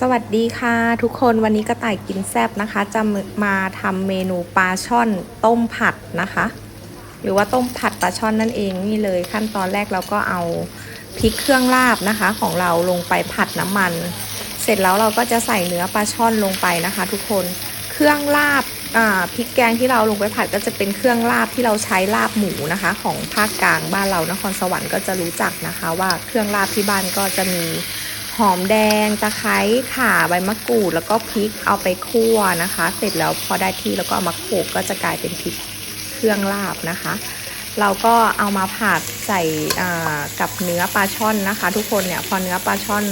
สวัสดีค่ะทุกคนวันนี้กระต่ายกินแซบนะคะ จะมาทำเมนูปลาช่อนต้มผัดนะคะ หรือว่าต้มผัดปลาช่อนนั่นเองนี่เลยขั้นตอนแรกเราก็เอาพริกเครื่องลาบนะคะ ของเราลงไปผัดน้ำมัน เสร็จแล้วเราก็จะใส่เนื้อปลาช่อนลงไปนะคะ ทุกคนเครื่องลาบอ่าพริกแกงที่เราลงไปผัดก็จะเป็นเครื่องลาบที่เราใช้ลาบหมูนะคะ ของภาคกลางบ้านเรานครสวรรค์ก็จะรู้จักนะคะ ว่าเครื่องลาบที่บ้านก็จะมี หอมแดงตะไคร้ข่าใบมะกรูด แล้วก็พริกเอาไปคั่วนะคะ เสร็จแล้วพอได้ที่แล้วก็เอามาโขกก็จะกลายเป็นพริกเครื่องลาบนะคะ เราก็เอามาผัดใส่กับเนื้อปลาช่อนนะคะ ทุกคนเนี่ยพอเนื้อปลาช่อน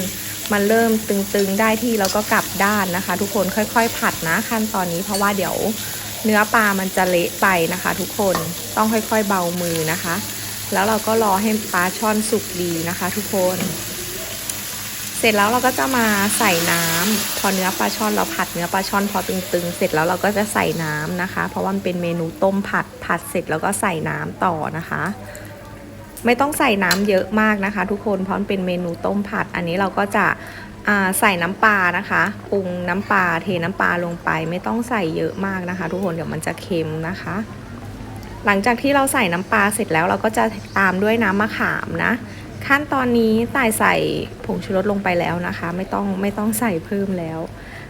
มันเริ่มตึงๆได้ที่เราก็กลับด้านนะคะ ทุกคนค่อย ๆ ผัดนะขั้นตอนนี้เพราะว่าเดี๋ยวเนื้อปลามันจะเละไปนะคะ ทุกคนต้องค่อยๆเบามือนะคะ แล้วเราก็รอให้ปลาช่อนสุกดีนะคะ ทุกคน เสร็จแล้วเราก็จะมาใส่น้ำพอเนื้อปลาช่อนเราผัดเนื้อปลาช่อนพอตึงๆ เสร็จแล้วเราก็จะใส่น้ำนะคะ เพราะว่ามันเป็นเมนูต้มผัดผัดเสร็จแล้วก็ใส่น้ำต่อนะคะ ไม่ต้องใส่น้ำเยอะมากนะคะ ทุกคนเพราะมันเป็นเมนูต้มผัด อันนี้เราก็จะใส่น้ำปลานะคะปรุงน้ำปลาเทน้ำปลาลงไป ไม่ต้องใส่เยอะมากนะคะ ทุกคนเดี๋ยวมันจะเค็มนะคะ หลังจากที่เราใส่น้ำปลาเสร็จแล้วเราก็จะตามด้วยน้ำมะขามนะ ขั้นตอนนี้ตายใส่ผงชูรสลงไปแล้วนะคะ ไม่ต้องไม่ต้องใส่เพิ่มแล้ว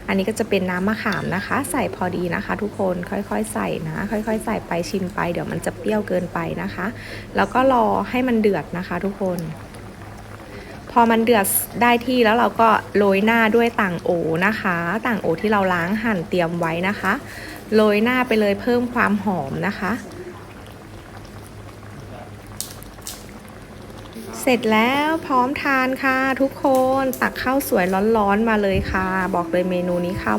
อันนี้ก็จะเป็นน้ำมะขามนะคะ ใส่พอดีนะคะ ทุกคนค่อยๆใส่นะ ค่อยๆ ใส่ไปชิมไป เดี๋ยวมันจะเปรี้ยวเกินไปนะคะ แล้วก็รอให้มันเดือดนะคะ ทุกคน พอมันเดือดได้ที่แล้วเราก็โรยหน้าด้วยต่างโอนะคะ ต่างโอที่เราล้างหั่นเตรียมไว้นะคะโรยหน้าไปเลยเพิ่มความหอมนะคะ เสร็จแล้วพร้อมทานค่ะ ทุกคนตักข้าวสวยร้อนๆมาเลยค่ะ บอกเลยเมนูนี้ข้าว